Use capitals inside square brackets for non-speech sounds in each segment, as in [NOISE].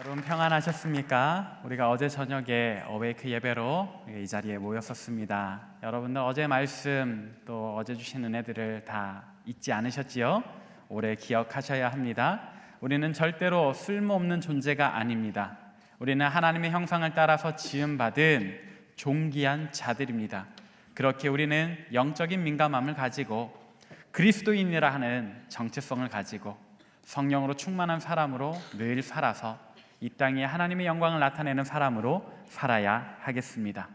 여러분 평안하셨습니까? 우리가 어제 저녁에 어웨이크 예배로 이 자리에 모였었습니다. 여러분들 어제 말씀 또 어제 주신 은혜들을 다 잊지 않으셨지요? 오래 기억하셔야 합니다. 우리는 절대로 쓸모없는 존재가 아닙니다. 우리는 하나님의 형상을 따라서 지음 받은 존귀한 자들입니다. 그렇게 우리는 영적인 민감함을 가지고 그리스도인이라 하는 정체성을 가지고 성령으로 충만한 사람으로 늘 살아서 이 땅에 하나님의 영광을 나타내는 사람으로 살아야 하겠습니다.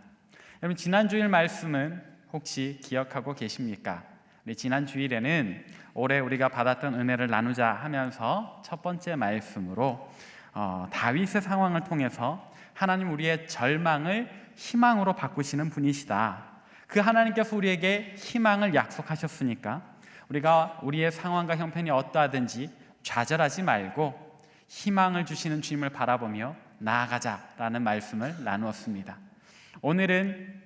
여러분 지난 주일 말씀은 혹시 기억하고 계십니까? 지난 주일에는 올해 우리가 받았던 은혜를 나누자 하면서 첫 번째 말씀으로 어, 다윗의 상황을 통해서 하나님 우리의 절망을 희망으로 바꾸시는 분이시다. 그 하나님께서 우리에게 희망을 약속하셨으니까 우리가 우리의 상황과 형편이 어떠하든지 좌절하지 말고 희망을 주시는 주님을 바라보며 나아가자라는 말씀을 나누었습니다. 오늘은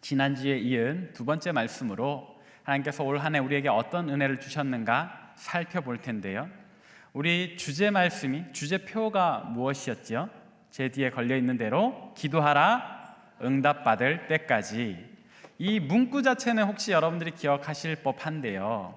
지난주에 이은 두 번째 말씀으로 하나님께서 올 한해 우리에게 어떤 은혜를 주셨는가 살펴볼 텐데요. 우리 주제 말씀이 주제표가 무엇이었지요? 제 뒤에 걸려 있는 대로 기도하라 응답받을 때까지 이 문구 자체는 혹시 여러분들이 기억하실 법한데요.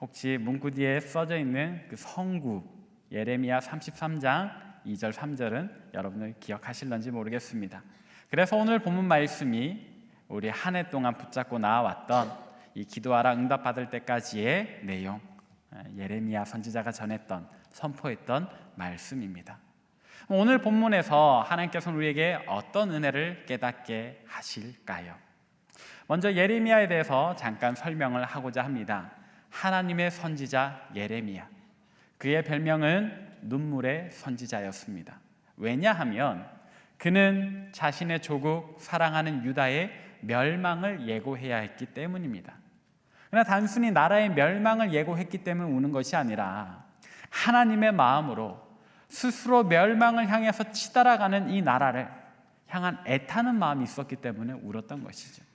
혹시 문구 뒤에 써져 있는 그 성구 예레미야 33장 2절 3절은 여러분들 기억하실런지 모르겠습니다. 그래서 오늘 본문 말씀이 우리 한 해 동안 붙잡고 나왔던 이 기도하라 응답받을 때까지의 내용 예레미야 선지자가 전했던 선포했던 말씀입니다. 오늘 본문에서 하나님께서는 우리에게 어떤 은혜를 깨닫게 하실까요? 먼저 예레미야에 대해서 잠깐 설명을 하고자 합니다. 하나님의 선지자 예레미야. 그의 별명은 눈물의 선지자였습니다. 왜냐하면 그는 자신의 조국 사랑하는 유다의 멸망을 예고해야 했기 때문입니다. 그러나 단순히 나라의 멸망을 예고했기 때문에 우는 것이 아니라 하나님의 마음으로 스스로 멸망을 향해서 치달아가는 이 나라를 향한 애타는 마음이 있었기 때문에 울었던 것이죠.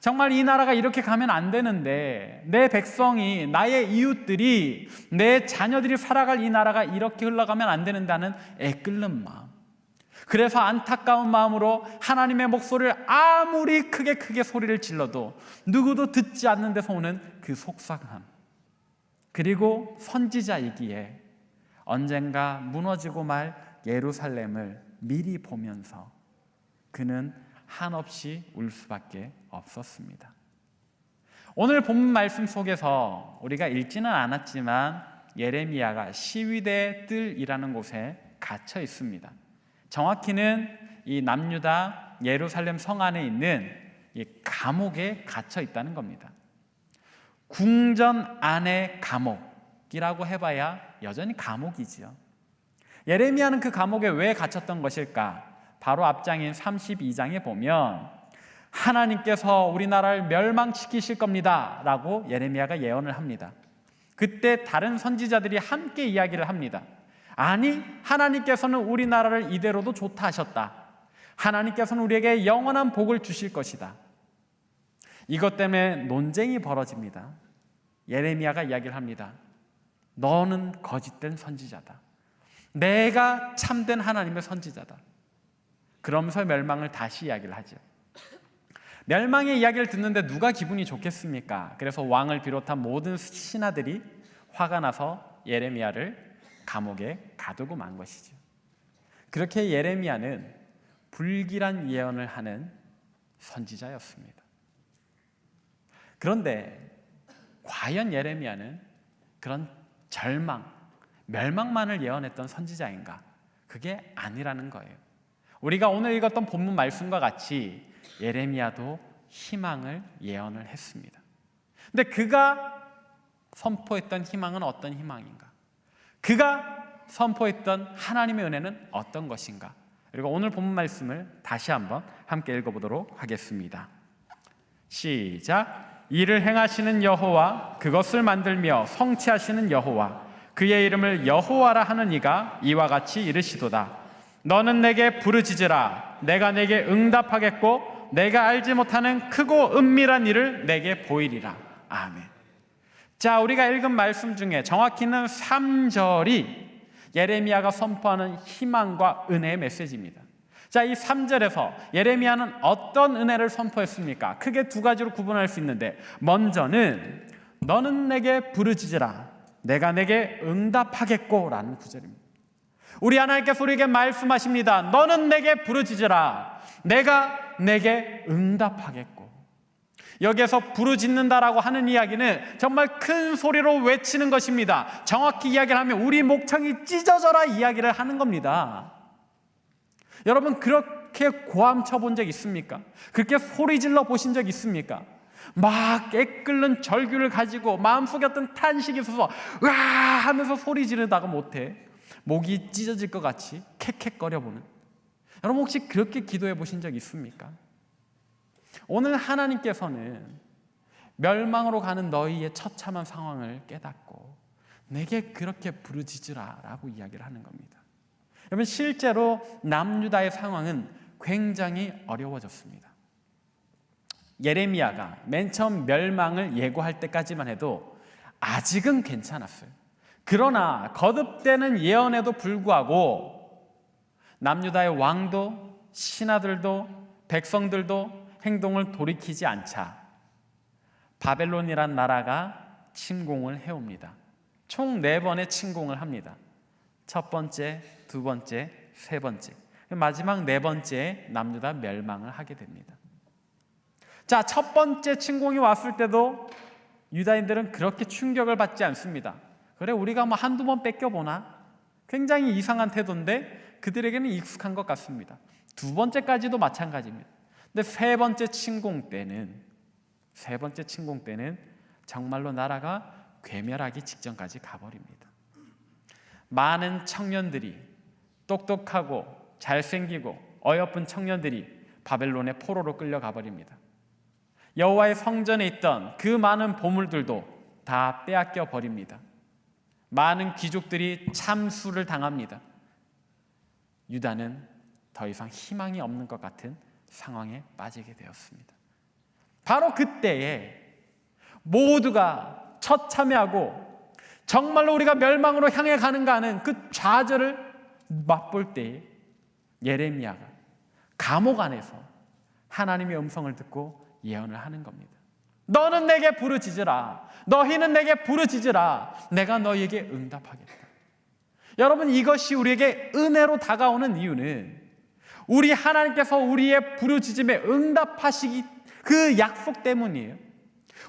정말 이 나라가 이렇게 가면 안 되는데 내 백성이 나의 이웃들이 내 자녀들이 살아갈 이 나라가 이렇게 흘러가면 안 된다는 애끓는 마음. 그래서 안타까운 마음으로 하나님의 목소리를 아무리 크게 크게 소리를 질러도 누구도 듣지 않는 데서 오는 그 속상함. 그리고 선지자이기에 언젠가 무너지고 말 예루살렘을 미리 보면서 그는 한없이 울 수밖에 없었습니다. 오늘 본문 말씀 속에서 우리가 읽지는 않았지만 예레미야가 시위대 뜰이라는 곳에 갇혀 있습니다. 정확히는 이 남유다 예루살렘 성 안에 있는 이 감옥에 갇혀 있다는 겁니다. 궁전 안의 감옥이라고 해봐야 여전히 감옥이지요. 예레미야는 그 감옥에 왜 갇혔던 것일까? 바로 앞장인 32장에 보면 하나님께서 우리나라를 멸망시키실 겁니다. 라고 예레미야가 예언을 합니다. 그때 다른 선지자들이 함께 이야기를 합니다. 아니, 하나님께서는 우리나라를 이대로도 좋다 하셨다. 하나님께서는 우리에게 영원한 복을 주실 것이다. 이것 때문에 논쟁이 벌어집니다. 예레미야가 이야기를 합니다. 너는 거짓된 선지자다. 내가 참된 하나님의 선지자다. 그러면서 멸망을 다시 이야기를 하죠. 멸망의 이야기를 듣는데 누가 기분이 좋겠습니까? 그래서 왕을 비롯한 모든 신하들이 화가 나서 예레미야를 감옥에 가두고 만 것이죠. 그렇게 예레미야는 불길한 예언을 하는 선지자였습니다. 그런데 과연 예레미야는 그런 절망, 멸망만을 예언했던 선지자인가? 그게 아니라는 거예요. 우리가 오늘 읽었던 본문 말씀과 같이 예레미야도 희망을 예언을 했습니다. 근데 그가 선포했던 희망은 어떤 희망인가? 그가 선포했던 하나님의 은혜는 어떤 것인가? 그리고 오늘 본문 말씀을 다시 한번 함께 읽어보도록 하겠습니다. 시작. 이를 행하시는 여호와 그것을 만들며 성취하시는 여호와 그의 이름을 여호와라 하는 이가 이와 같이 이르시도다. 너는 내게 부르짖으라. 내가 내게 응답하겠고 내가 알지 못하는 크고 은밀한 일을 내게 보이리라. 아멘. 자, 우리가 읽은 말씀 중에 정확히는 3절이 예레미야가 선포하는 희망과 은혜의 메시지입니다. 자, 이 3절에서 예레미야는 어떤 은혜를 선포했습니까? 크게 두 가지로 구분할 수 있는데 먼저는 너는 내게 부르짖으라 내가 내게 응답하겠고라는 구절입니다. 우리 하나님께서 우리에게 말씀하십니다. 너는 내게 부르짖으라 내가 내게 응답하겠고 여기에서 부르짖는다라고 하는 이야기는 정말 큰 소리로 외치는 것입니다. 정확히 이야기를 하면 우리 목청이 찢어져라 이야기를 하는 겁니다. 여러분 그렇게 고함 쳐본 적 있습니까? 그렇게 소리 질러 보신 적 있습니까? 막 애끓는 절규를 가지고 마음속에 어떤 탄식이 있어서 와 하면서 소리 지르다가 못해 목이 찢어질 것 같이 캑캑거려 보는 여러분 혹시 그렇게 기도해 보신 적 있습니까? 오늘 하나님께서는 멸망으로 가는 너희의 처참한 상황을 깨닫고 내게 그렇게 부르짖으라 라고 이야기를 하는 겁니다. 여러분 실제로 남유다의 상황은 굉장히 어려워졌습니다. 예레미야가 맨 처음 멸망을 예고할 때까지만 해도 아직은 괜찮았어요. 그러나 거듭되는 예언에도 불구하고 남유다의 왕도 신하들도 백성들도 행동을 돌이키지 않자 바벨론이란 나라가 침공을 해옵니다. 총 네 번의 침공을 합니다. 첫 번째, 두 번째, 세 번째. 마지막 네 번째 남유다 멸망을 하게 됩니다. 자, 첫 번째 침공이 왔을 때도 유다인들은 그렇게 충격을 받지 않습니다. 그래, 우리가 뭐 한두 번 뺏겨보나? 굉장히 이상한 태도인데 그들에게는 익숙한 것 같습니다. 두 번째까지도 마찬가지입니다. 근데 세 번째 침공 때는, 세 번째 침공 때는 정말로 나라가 괴멸하기 직전까지 가버립니다. 많은 청년들이 똑똑하고 잘생기고 어여쁜 청년들이 바벨론의 포로로 끌려가 버립니다. 여호와의 성전에 있던 그 많은 보물들도 다 빼앗겨 버립니다. 많은 귀족들이 참수를 당합니다. 유다는 더 이상 희망이 없는 것 같은 상황에 빠지게 되었습니다. 바로 그때에 모두가 처참해하고 정말로 우리가 멸망으로 향해 가는가 하는 그 좌절을 맛볼 때에 예레미야가 감옥 안에서 하나님의 음성을 듣고 예언을 하는 겁니다. 너는 내게 부르짖으라. 너희는 내게 부르짖으라. 내가 너희에게 응답하겠다. 여러분 이것이 우리에게 은혜로 다가오는 이유는 우리 하나님께서 우리의 부르짖음에 응답하시기 그 약속 때문이에요.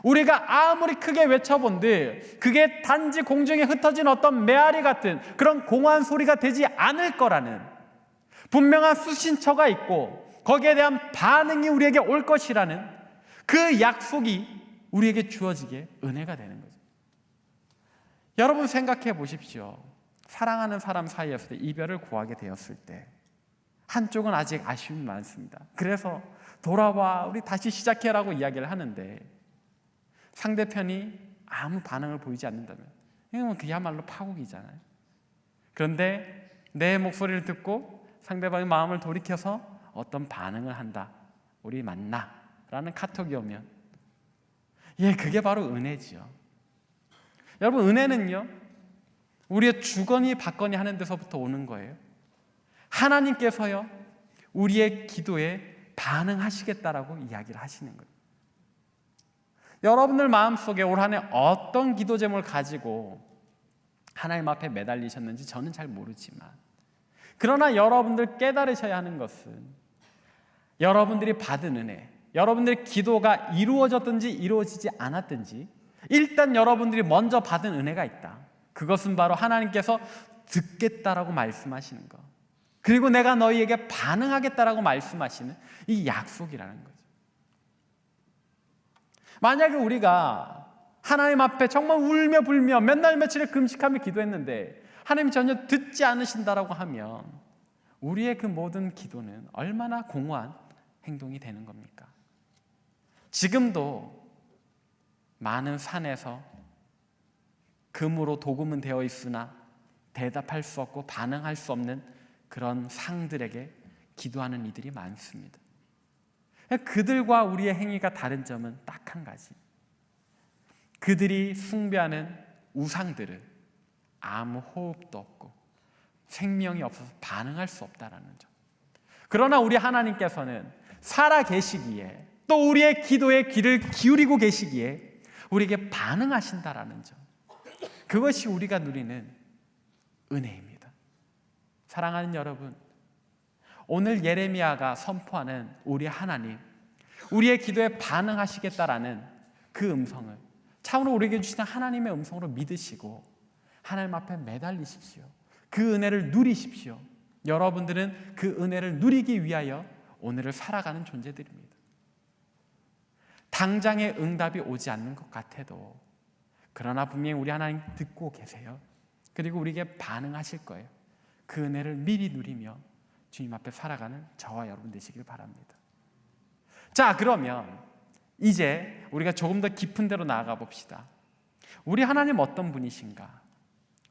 우리가 아무리 크게 외쳐본들 그게 단지 공중에 흩어진 어떤 메아리 같은 그런 공허한 소리가 되지 않을 거라는 분명한 수신처가 있고 거기에 대한 반응이 우리에게 올 것이라는 그 약속이 우리에게 주어지게 은혜가 되는 거죠. 여러분 생각해 보십시오. 사랑하는 사람 사이에서 이별을 구하게 되었을 때 한쪽은 아직 아쉬움이 많습니다. 그래서 돌아와 우리 다시 시작해라고 이야기를 하는데 상대편이 아무 반응을 보이지 않는다면 이건 그야말로 파국이잖아요. 그런데 내 목소리를 듣고 상대방의 마음을 돌이켜서 어떤 반응을 한다. 우리 만나. 라는 카톡이 오면 예, 그게 바로 은혜지요. 여러분 은혜는요. 우리의 주거니 받거니 하는 데서부터 오는 거예요. 하나님께서요. 우리의 기도에 반응하시겠다라고 이야기를 하시는 거예요. 여러분들 마음속에 올 한해 어떤 기도 제목을 가지고 하나님 앞에 매달리셨는지 저는 잘 모르지만 그러나 여러분들 깨달으셔야 하는 것은 여러분들이 받은 은혜, 여러분들의 기도가 이루어졌든지 이루어지지 않았든지 일단 여러분들이 먼저 받은 은혜가 있다. 그것은 바로 하나님께서 듣겠다라고 말씀하시는 것. 그리고 내가 너희에게 반응하겠다라고 말씀하시는 이 약속이라는 거죠. 만약에 우리가 하나님 앞에 정말 울며 불며 맨날 며칠을 금식하며 기도했는데 하나님 전혀 듣지 않으신다라고 하면 우리의 그 모든 기도는 얼마나 공허한 행동이 되는 겁니까? 지금도 많은 산에서 금으로 도금은 되어 있으나 대답할 수 없고 반응할 수 없는 그런 상들에게 기도하는 이들이 많습니다. 그들과 우리의 행위가 다른 점은 딱 한 가지. 그들이 숭배하는 우상들을 아무 호흡도 없고 생명이 없어서 반응할 수 없다라는 점. 그러나 우리 하나님께서는 살아 계시기에 또 우리의 기도에 귀를 기울이고 계시기에 우리에게 반응하신다라는 점. 그것이 우리가 누리는 은혜입니다. 사랑하는 여러분, 오늘 예레미야가 선포하는 우리 하나님, 우리의 기도에 반응하시겠다라는 그 음성을 참으로 우리에게 주시는 하나님의 음성으로 믿으시고 하나님 앞에 매달리십시오. 그 은혜를 누리십시오. 여러분들은 그 은혜를 누리기 위하여 오늘을 살아가는 존재들입니다. 당장의 응답이 오지 않는 것 같아도 그러나 분명히 우리 하나님 듣고 계세요. 그리고 우리에게 반응하실 거예요. 그 은혜를 미리 누리며 주님 앞에 살아가는 저와 여러분 되시길 바랍니다. 자, 그러면 이제 우리가 조금 더 깊은 데로 나아가 봅시다. 우리 하나님 어떤 분이신가?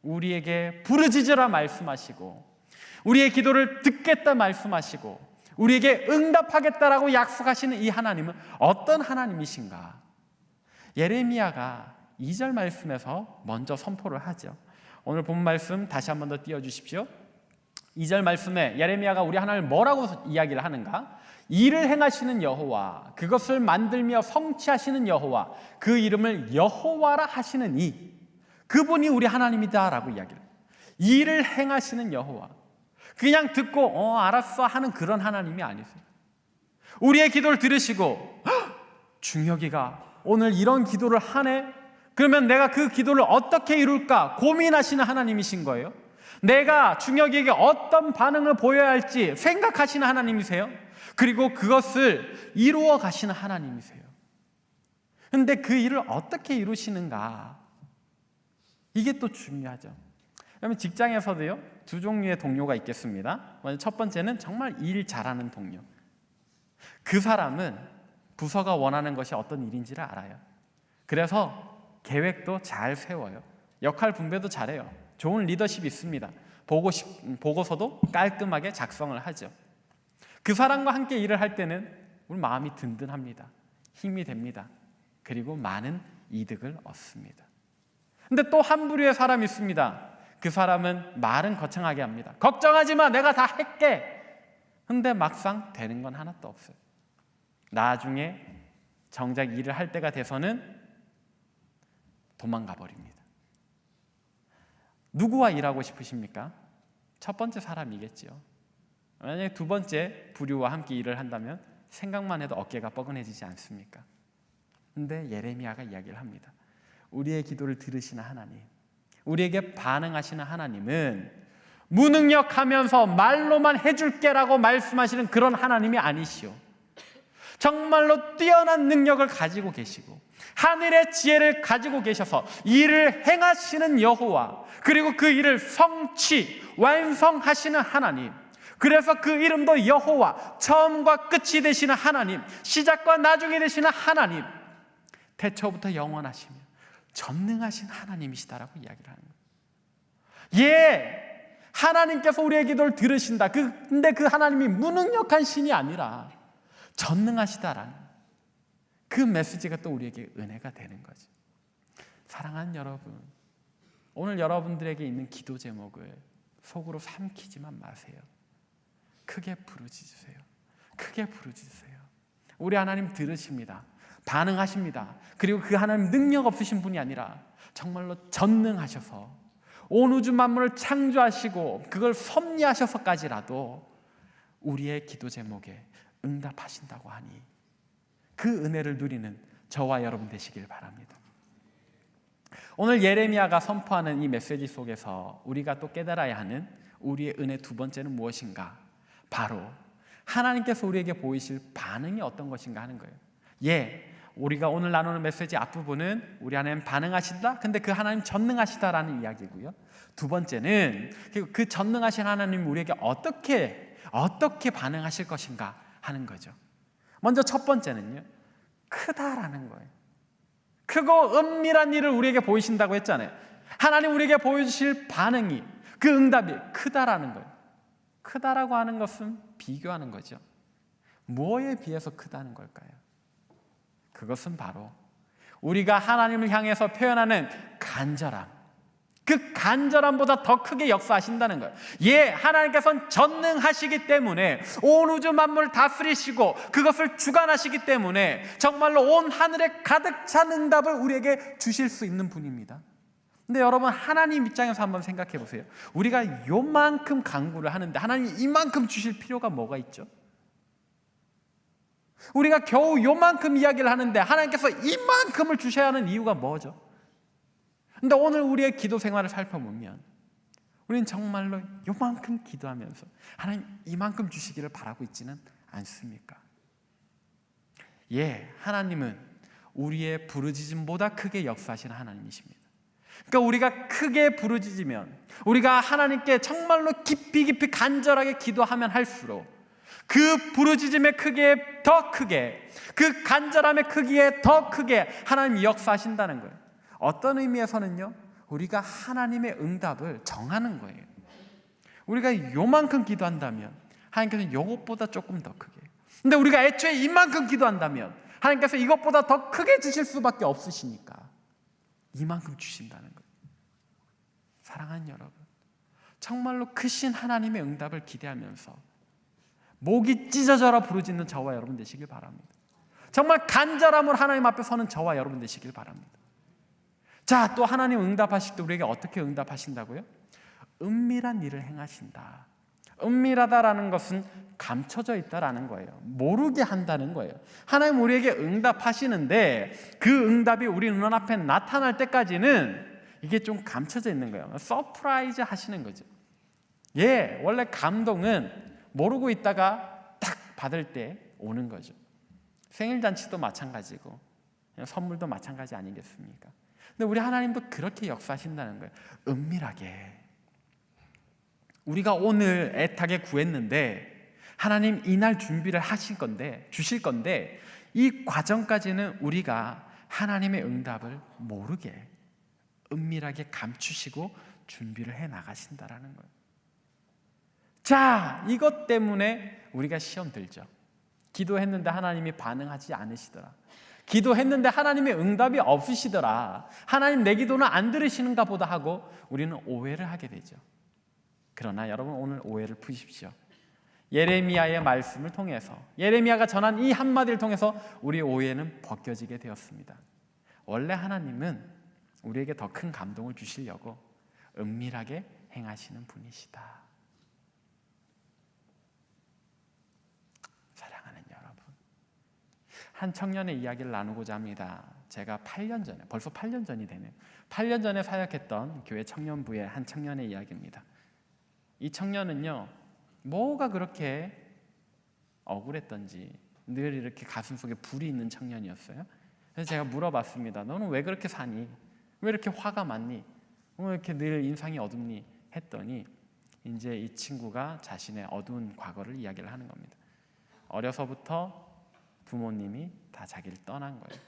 우리에게 부르짖으라 말씀하시고 우리의 기도를 듣겠다 말씀하시고 우리에게 응답하겠다라고 약속하시는 이 하나님은 어떤 하나님이신가? 예레미야가 2절 말씀에서 먼저 선포를 하죠. 오늘 본 말씀 다시 한 번 더 띄워 주십시오. 2절 말씀에 예레미야가 우리 하나님을 뭐라고 이야기를 하는가? 일을 행하시는 여호와, 그것을 만들며 성취하시는 여호와, 그 이름을 여호와라 하시는 이 그분이 우리 하나님이다라고 이야기를. 일을 행하시는 여호와. 그냥 듣고 어 알았어 하는 그런 하나님이 아니세요. 우리의 기도를 들으시고 중혁이가 오늘 이런 기도를 하네. 그러면 내가 그 기도를 어떻게 이룰까 고민하시는 하나님이신 거예요. 내가 중혁에게 어떤 반응을 보여야 할지 생각하시는 하나님이세요. 그리고 그것을 이루어 가시는 하나님이세요. 근데 그 일을 어떻게 이루시는가? 이게 또 중요하죠. 그러면 직장에서도요, 두 종류의 동료가 있겠습니다. 먼저 첫 번째는 정말 일 잘하는 동료. 그 사람은 부서가 원하는 것이 어떤 일인지를 알아요. 그래서 계획도 잘 세워요. 역할 분배도 잘해요. 좋은 리더십이 있습니다. 보고 보고서도 깔끔하게 작성을 하죠. 그 사람과 함께 일을 할 때는 우리 마음이 든든합니다. 힘이 됩니다. 그리고 많은 이득을 얻습니다. 근데 또 한 부류의 사람이 있습니다. 그 사람은 말은 거창하게 합니다. 걱정하지 마, 내가 다 할게. 근데 막상 되는 건 하나도 없어요. 나중에 정작 일을 할 때가 돼서는 도망가 버립니다. 누구와 일하고 싶으십니까? 첫 번째 사람이겠지요. 만약에 두 번째 부류와 함께 일을 한다면 생각만 해도 어깨가 뻐근해지지 않습니까? 근데 예레미야가 이야기를 합니다. 우리의 기도를 들으시는 하나님, 우리에게 반응하시는 하나님은 무능력하면서 말로만 해줄게라고 말씀하시는 그런 하나님이 아니시오. 정말로 뛰어난 능력을 가지고 계시고 하늘의 지혜를 가지고 계셔서 일을 행하시는 여호와 그리고 그 일을 성취 완성하시는 하나님 그래서 그 이름도 여호와 처음과 끝이 되시는 하나님 시작과 나중이 되시는 하나님 태초부터 영원하시며 전능하신 하나님이시다라고 이야기를 하는 거예요. 예, 하나님께서 우리의 기도를 들으신다. 그, 근데 그 하나님이 무능력한 신이 아니라 전능하시다라는 그 메시지가 또 우리에게 은혜가 되는 거죠. 사랑하는 여러분, 오늘 여러분들에게 있는 기도 제목을 속으로 삼키지만 마세요. 크게 부르짖으세요. 크게 부르짖으세요. 우리 하나님 들으십니다. 반응하십니다. 그리고 그 하나님 능력 없으신 분이 아니라 정말로 전능하셔서 온 우주 만물을 창조하시고 그걸 섭리하셔서까지라도 우리의 기도 제목에 응답하신다고 하니 그 은혜를 누리는 저와 여러분 되시길 바랍니다. 오늘 예레미야가 선포하는 이 메시지 속에서 우리가 또 깨달아야 하는 우리의 은혜 두 번째는 무엇인가? 바로 하나님께서 우리에게 보이실 반응이 어떤 것인가 하는 거예요. 예, 우리가 오늘 나누는 메시지 앞부분은 우리 하나님 반응하신다. 근데 그 하나님 전능하시다라는 이야기고요. 두 번째는 그 전능하신 하나님 우리에게 어떻게 어떻게 반응하실 것인가 하는 거죠. 먼저 첫 번째는요. 크다라는 거예요. 크고 은밀한 일을 우리에게 보이신다고 했잖아요. 하나님 우리에게 보여주실 반응이 그 응답이 크다라는 거예요. 크다라고 하는 것은 비교하는 거죠. 뭐에 비해서 크다는 걸까요? 그것은 바로 우리가 하나님을 향해서 표현하는 간절함, 그 간절함보다 더 크게 역사하신다는 거예요. 예, 하나님께서는 전능하시기 때문에 온 우주 만물을 다스리시고 그것을 주관하시기 때문에 정말로 온 하늘에 가득 찬 응답을 우리에게 주실 수 있는 분입니다. 근데 여러분 하나님 입장에서 한번 생각해 보세요. 우리가 요만큼 강구를 하는데 하나님 이만큼 주실 필요가 뭐가 있죠? 우리가 겨우 요만큼 이야기를 하는데 하나님께서 이만큼을 주셔야 하는 이유가 뭐죠? 근데 오늘 우리의 기도 생활을 살펴보면 우리는 정말로 요만큼 기도하면서 하나님 이만큼 주시기를 바라고 있지는 않습니까? 예, 하나님은 우리의 부르짖음보다 크게 역사하시는 하나님이십니다. 그러니까 우리가 크게 부르짖으면 우리가 하나님께 정말로 깊이 깊이 간절하게 기도하면 할수록 그 부르짖음의 크기에 더 크게 그 간절함의 크기에 더 크게 하나님이 역사하신다는 거예요. 어떤 의미에서는요. 우리가 하나님의 응답을 정하는 거예요. 우리가 요만큼 기도한다면 하나님께서 이것보다 조금 더 크게. 근데 우리가 애초에 이만큼 기도한다면 하나님께서 이것보다 더 크게 주실 수밖에 없으시니까 이만큼 주신다는 거예요. 사랑하는 여러분, 정말로 크신 하나님의 응답을 기대하면서 목이 찢어져라 부르짖는 저와 여러분 되시길 바랍니다. 정말 간절함으로 하나님 앞에 서는 저와 여러분 되시길 바랍니다. 자, 또 하나님 응답하실 때 우리에게 어떻게 응답하신다고요? 은밀한 일을 행하신다. 은밀하다라는 것은 감춰져 있다라는 거예요. 모르게 한다는 거예요. 하나님 우리에게 응답하시는데 그 응답이 우리 눈앞에 나타날 때까지는 이게 좀 감춰져 있는 거예요. 서프라이즈 하시는 거죠. 예, 원래 감동은 모르고 있다가 딱 받을 때 오는 거죠. 생일 잔치도 마찬가지고 선물도 마찬가지 아니겠습니까? 근데 우리 하나님도 그렇게 역사하신다는 거예요. 은밀하게. 우리가 오늘 애타게 구했는데 하나님 이날 준비를 하실 건데 주실 건데 이 과정까지는 우리가 하나님의 응답을 모르게 은밀하게 감추시고 준비를 해 나가신다라는 거예요. 자, 이것 때문에 우리가 시험 들죠. 기도했는데 하나님이 반응하지 않으시더라. 기도했는데 하나님의 응답이 없으시더라. 하나님 내 기도는 안 들으시는가 보다 하고 우리는 오해를 하게 되죠. 그러나 여러분 오늘 오해를 푸십시오. 예레미야의 말씀을 통해서 예레미야가 전한 이 한마디를 통해서 우리 오해는 벗겨지게 되었습니다. 원래 하나님은 우리에게 더 큰 감동을 주시려고 은밀하게 행하시는 분이시다. 사랑하는 여러분, 한 청년의 이야기를 나누고자 합니다. 제가 8년 전에, 벌써 8년 전이 되네요. 8년 전에 사역했던 교회 청년부의 한 청년의 이야기입니다. 이 청년은요, 뭐가 그렇게 억울했던지 늘 이렇게 가슴 속에 불이 있는 청년이었어요. 그래서 제가 물어봤습니다. 너는 왜 그렇게 사니? 왜 이렇게 화가 많니? 왜 이렇게 늘 인상이 어둡니? 했더니 이제 이 친구가 자신의 어두운 과거를 이야기를 하는 겁니다. 어려서부터 부모님이 다 자기를 떠난 거예요.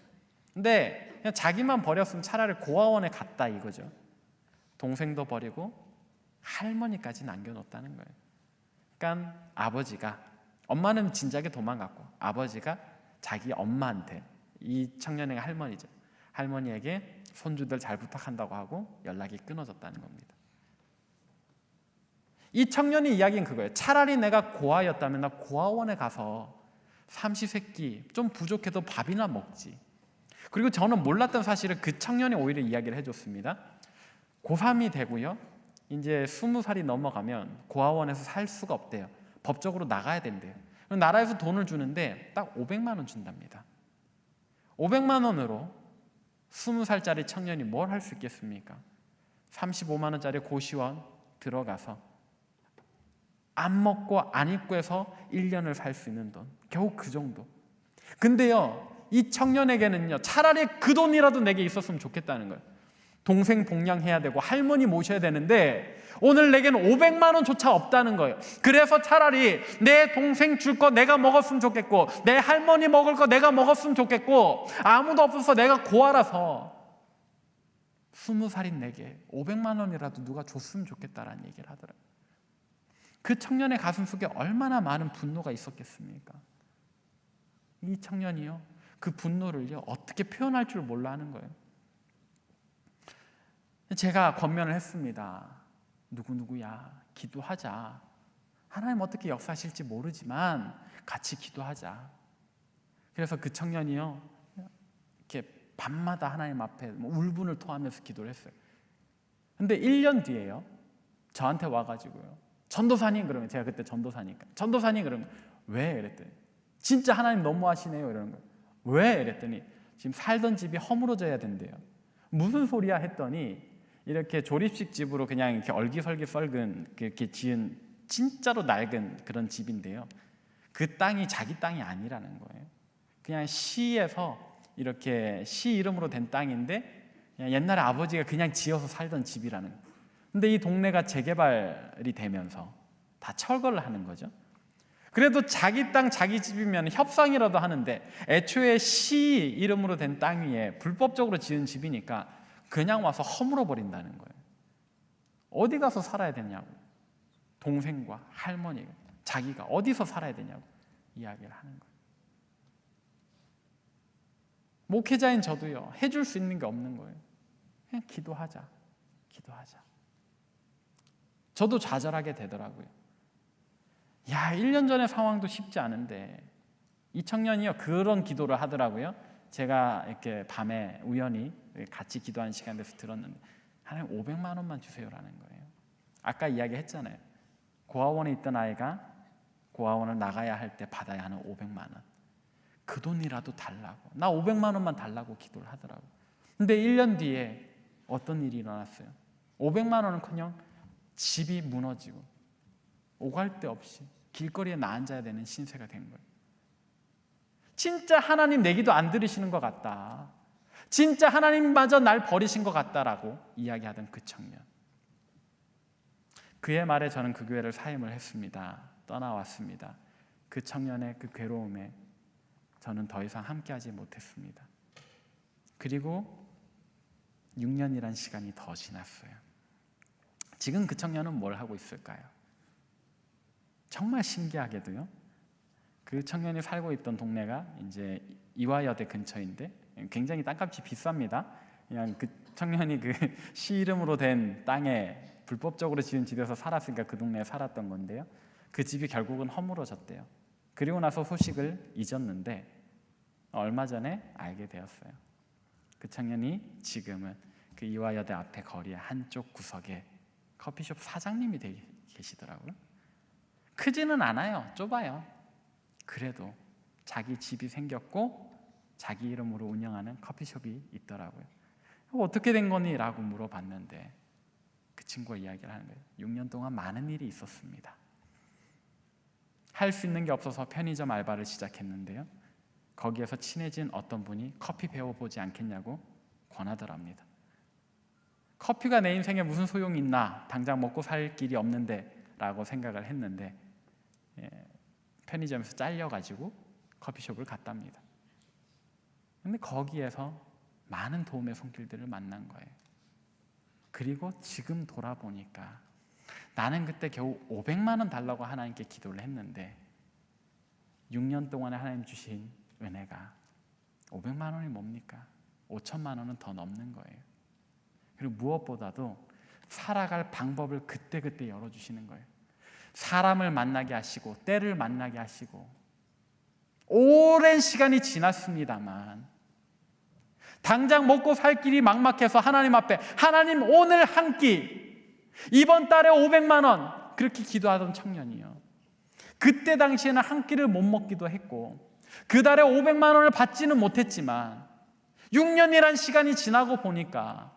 근데 그냥 자기만 버렸으면 차라리 고아원에 갔다 이거죠. 동생도 버리고 할머니까지 남겨놓았다는 거예요. 그러니까 아버지가 엄마는 진작에 도망갔고 아버지가 자기 엄마한테 이 청년의 할머니죠. 할머니에게 손주들 잘 부탁한다고 하고 연락이 끊어졌다는 겁니다. 이 청년의 이야기는 그거예요. 차라리 내가 고아였다면 나 고아원에 가서 삼시세끼 좀 부족해도 밥이나 먹지. 그리고 저는 몰랐던 사실을 그 청년이 오히려 이야기를 해줬습니다. 고3이 되고요. 이제 스무 살이 넘어가면 고아원에서 살 수가 없대요. 법적으로 나가야 된대요. 나라에서 돈을 주는데 딱 500만 원 준답니다. 500만 원으로 20살짜리 청년이 뭘 할 수 있겠습니까? 35만 원짜리 고시원 들어가서 안 먹고 안 입고 해서 1년을 살 수 있는 돈. 겨우 그 정도. 근데요, 이 청년에게는요, 차라리 그 돈이라도 내게 있었으면 좋겠다는 거예요. 동생 복양해야 되고 할머니 모셔야 되는데 오늘 내게는 500만 원조차 없다는 거예요. 그래서 차라리 내 동생 줄 거 내가 먹었으면 좋겠고 내 할머니 먹을 거 내가 먹었으면 좋겠고 아무도 없어서 내가 고아라서 스무 살인 내게 500만 원이라도 누가 줬으면 좋겠다라는 얘기를 하더라고요. 그 청년의 가슴 속에 얼마나 많은 분노가 있었겠습니까? 이 청년이요. 그 분노를요. 어떻게 표현할 줄 몰라 하는 거예요. 제가 권면을 했습니다. 누구누구야, 기도하자. 하나님 어떻게 역사하실지 모르지만 같이 기도하자. 그래서 그 청년이요, 이렇게 밤마다 하나님 앞에 뭐 울분을 토하면서 기도를 했어요. 근데 1년 뒤에요, 저한테 와가지고요, 전도사님 그러면 제가 그때 전도사니까 전도사님 그러면 왜 이랬더니 진짜 하나님 너무하시네요 이러는 거예요. 왜 이랬더니 지금 살던 집이 허물어져야 된대요. 무슨 소리야 했더니 이렇게 조립식 집으로 그냥 이렇게 얼기설기 썰근 이렇게 지은 진짜로 낡은 그런 집인데요. 그 땅이 자기 땅이 아니라는 거예요. 그냥 시에서 이렇게 시 이름으로 된 땅인데 그냥 옛날에 아버지가 그냥 지어서 살던 집이라는 거예요. 근데 이 동네가 재개발이 되면서 다 철거를 하는 거죠. 그래도 자기 땅 자기 집이면 협상이라도 하는데 애초에 시 이름으로 된 땅 위에 불법적으로 지은 집이니까 그냥 와서 허물어 버린다는 거예요. 어디 가서 살아야 되냐고. 동생과 할머니가 자기가 어디서 살아야 되냐고 이야기를 하는 거예요. 목회자인 저도요. 해줄 수 있는 게 없는 거예요. 그냥 기도하자. 기도하자. 저도 좌절하게 되더라고요. 야, 1년 전의 상황도 쉽지 않은데 이 청년이요 그런 기도를 하더라고요. 제가 이렇게 밤에 우연히 같이 기도하는 시간 에서 들었는데 하나님 500만 원만 주세요라는 거예요. 아까 이야기했잖아요. 고아원에 있던 아이가 고아원을 나가야 할 때 받아야 하는 500만 원. 그 돈이라도 달라고. 나 500만 원만 달라고 기도를 하더라고. 근데 1년 뒤에 어떤 일이 일어났어요? 500만 원은커녕 집이 무너지고 오갈 데 없이 길거리에 나 앉아야 되는 신세가 된 거예요. 진짜 하나님 내기도 안 들으시는 것 같다. 진짜 하나님마저 날 버리신 것 같다라고 이야기하던 그 청년. 그의 말에 저는 그 교회를 사임을 했습니다. 떠나왔습니다. 그 청년의 그 괴로움에 저는 더 이상 함께하지 못했습니다. 그리고 6년이란 시간이 더 지났어요. 지금 그 청년은 뭘 하고 있을까요? 정말 신기하게도요. 그 청년이 살고 있던 동네가 이제 이화여대 근처인데 굉장히 땅값이 비쌉니다. 그냥 그 청년이 그 [LAUGHS] 시 이름으로 된 땅에 불법적으로 지은 집에서 살았으니까 그 동네에 살았던 건데요. 그 집이 결국은 허물어졌대요. 그리고 나서 소식을 잊었는데 얼마 전에 알게 되었어요. 그 청년이 지금은 그 이화여대 앞에 거리의 한쪽 구석에 커피숍 사장님이 계시더라고요. 크지는 않아요. 좁아요. 그래도 자기 집이 생겼고 자기 이름으로 운영하는 커피숍이 있더라고요. 어떻게 된 거니? 라고 물어봤는데 그 친구가 이야기를 하는 거예요. 6년 동안 많은 일이 있었습니다. 할 수 있는 게 없어서 편의점 알바를 시작했는데요. 거기에서 친해진 어떤 분이 커피 배워보지 않겠냐고 권하더랍니다. 커피가 내 인생에 무슨 소용이 있나? 당장 먹고 살 길이 없는데 라고 생각을 했는데 예, 편의점에서 잘려가지고 커피숍을 갔답니다. 근데 거기에서 많은 도움의 손길들을 만난 거예요. 그리고 지금 돌아보니까 나는 그때 겨우 500만 원 달라고 하나님께 기도를 했는데 6년 동안에 하나님 주신 은혜가 500만 원이 뭡니까? 5천만 원은 더 넘는 거예요. 그리고 무엇보다도 살아갈 방법을 그때그때 열어주시는 거예요. 사람을 만나게 하시고 때를 만나게 하시고 오랜 시간이 지났습니다만 당장 먹고 살 길이 막막해서 하나님 앞에 하나님 오늘 한 끼 이번 달에 500만 원 그렇게 기도하던 청년이요. 그때 당시에는 한 끼를 못 먹기도 했고 그 달에 500만 원을 받지는 못했지만 6년이란 시간이 지나고 보니까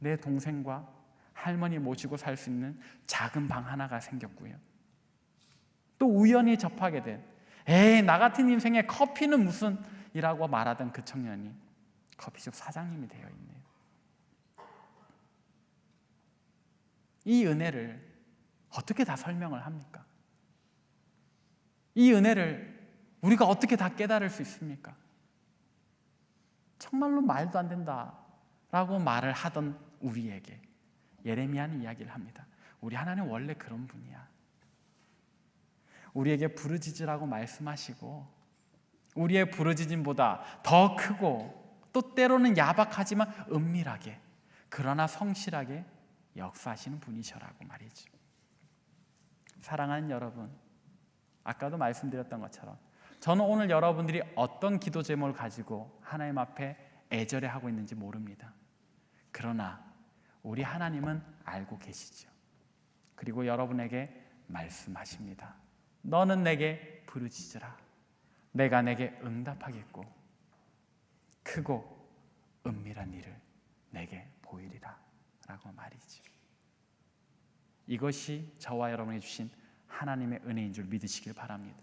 내 동생과 할머니 모시고 살 수 있는 작은 방 하나가 생겼고요. 또 우연히 접하게 된 에이 나 같은 인생에 커피는 무슨 이라고 말하던 그 청년이 커피숍 사장님이 되어 있네요. 이 은혜를 어떻게 다 설명을 합니까? 이 은혜를 우리가 어떻게 다 깨달을 수 있습니까? 정말로 말도 안 된다 라고 말을 하던 우리에게 예레미야는 이야기를 합니다. 우리 하나님 원래 그런 분이야. 우리에게 부르짖으라고 말씀하시고 우리의 부르짖음보다 더 크고 또 때로는 야박하지만 은밀하게 그러나 성실하게 역사하시는 분이셔라고 말이죠. 사랑하는 여러분, 아까도 말씀드렸던 것처럼 저는 오늘 여러분들이 어떤 기도 제목을 가지고 하나님 앞에 애절해 하고 있는지 모릅니다. 그러나 우리 하나님은 알고 계시죠. 그리고 여러분에게 말씀하십니다. 너는 내게 부르짖으라. 내가 내게 응답하겠고 크고 은밀한 일을 내게 보이리라. 라고 말이죠. 이것이 저와 여러분이 주신 하나님의 은혜인 줄 믿으시길 바랍니다.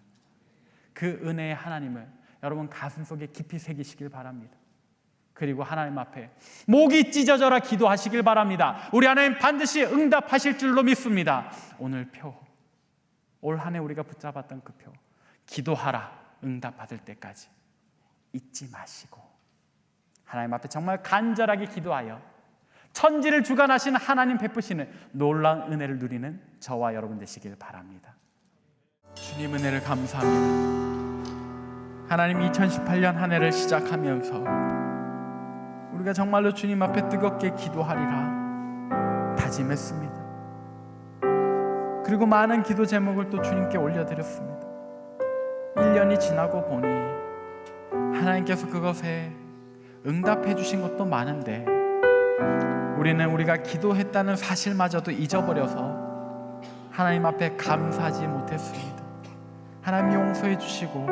그 은혜의 하나님을 여러분 가슴 속에 깊이 새기시길 바랍니다. 그리고 하나님 앞에 목이 찢어져라 기도하시길 바랍니다. 우리 하나님 반드시 응답하실 줄로 믿습니다. 오늘 표, 올 한 해 우리가 붙잡았던 그 표, 기도하라 응답받을 때까지 잊지 마시고 하나님 앞에 정말 간절하게 기도하여 천지를 주관하신 하나님 베푸시는 놀라운 은혜를 누리는 저와 여러분 되시길 바랍니다. 주님 은혜를 감사합니다. 하나님 2018년 한 해를 시작하면서 우리가 정말로 주님 앞에 뜨겁게 기도하리라 다짐했습니다. 그리고 많은 기도 제목을 또 주님께 올려드렸습니다. 1년이 지나고 보니 하나님께서 그것에 응답해 주신 것도 많은데 우리는 우리가 기도했다는 사실마저도 잊어버려서 하나님 앞에 감사하지 못했습니다. 하나님 용서해 주시고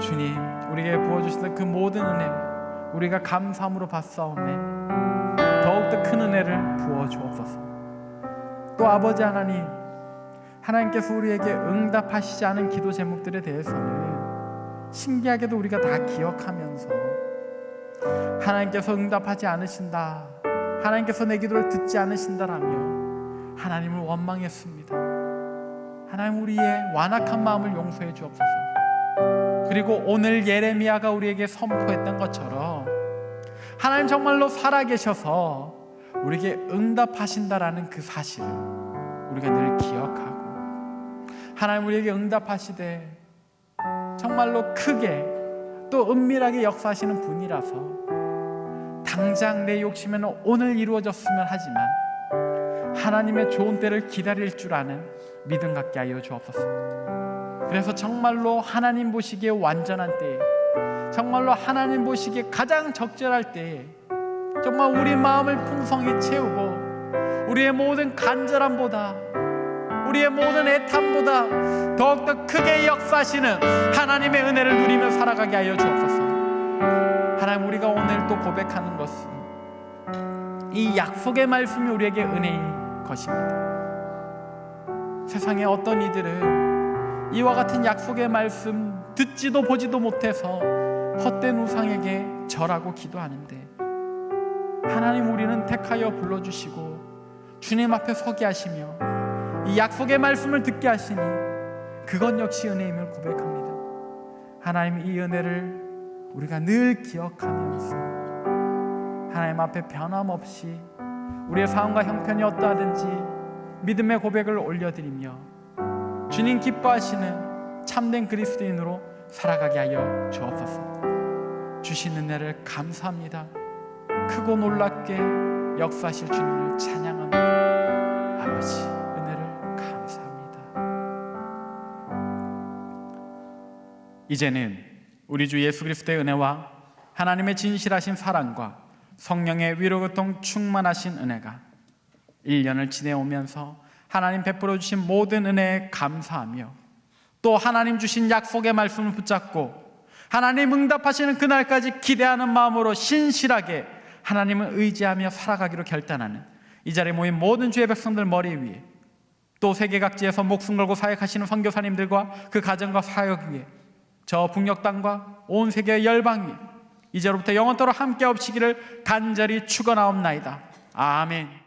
주님 우리에게 부어 주시는 그 모든 은혜 우리가 감사함으로 받사오매 더욱더 큰 은혜를 부어 주옵소서. 또 아버지 하나님 하나님께서 우리에게 응답하시지 않은 기도 제목들에 대해서는 신기하게도 우리가 다 기억하면서 하나님께서 응답하지 않으신다. 하나님께서 내 기도를 듣지 않으신다라며 하나님을 원망했습니다. 하나님 우리의 완악한 마음을 용서해 주옵소서. 그리고 오늘 예레미야가 우리에게 선포했던 것처럼 하나님 정말로 살아계셔서 우리에게 응답하신다라는 그 사실을 우리가 늘 기억하고 하나님 우리에게 응답하시되 정말로 크게 또 은밀하게 역사하시는 분이라서 당장 내 욕심에는 오늘 이루어졌으면 하지만 하나님의 좋은 때를 기다릴 줄 아는 믿음 갖게 하여 주옵소서. 그래서 정말로 하나님 보시기에 완전한 때에 정말로 하나님 보시기에 가장 적절할 때에 정말 우리 마음을 풍성히 채우고 우리의 모든 간절함보다 우리의 모든 애탐보다 더욱더 크게 역사하시는 하나님의 은혜를 누리며 살아가게 하여 주옵소서. 하나님 우리가 오늘 또 고백하는 것은 이 약속의 말씀이 우리에게 은혜인 것입니다. 세상의 어떤 이들은 이와 같은 약속의 말씀 듣지도 보지도 못해서 헛된 우상에게 절하고 기도하는데 하나님 우리는 택하여 불러주시고 주님 앞에 서게 하시며 이 약속의 말씀을 듣게 하시니 그건 역시 은혜임을 고백합니다. 하나님 이 은혜를 우리가 늘 기억하면서 하나님 앞에 변함없이 우리의 삶과 형편이 어떠하든지 믿음의 고백을 올려드리며 주님 기뻐하시는 참된 그리스도인으로 살아가게 하여 주옵소서. 주신 은혜를 감사합니다. 크고 놀랍게 역사하실 주님을 찬양합니다. 아버지 은혜를 감사합니다. 이제는 우리 주 예수 그리스도의 은혜와 하나님의 진실하신 사랑과 성령의 위로 고통 충만하신 은혜가 1년을 지내오면서 하나님 베풀어 주신 모든 은혜에 감사하며 또 하나님 주신 약속의 말씀을 붙잡고 하나님 응답하시는 그날까지 기대하는 마음으로 신실하게 하나님을 의지하며 살아가기로 결단하는 이 자리에 모인 모든 주의 백성들 머리 위에 또 세계 각지에서 목숨 걸고 사역하시는 선교사님들과 그 가정과 사역 위에 저 북녘 땅과 온 세계의 열방 위에 이제로부터 영원토록 함께 없시기를 간절히 축원하옵나이다. 아멘.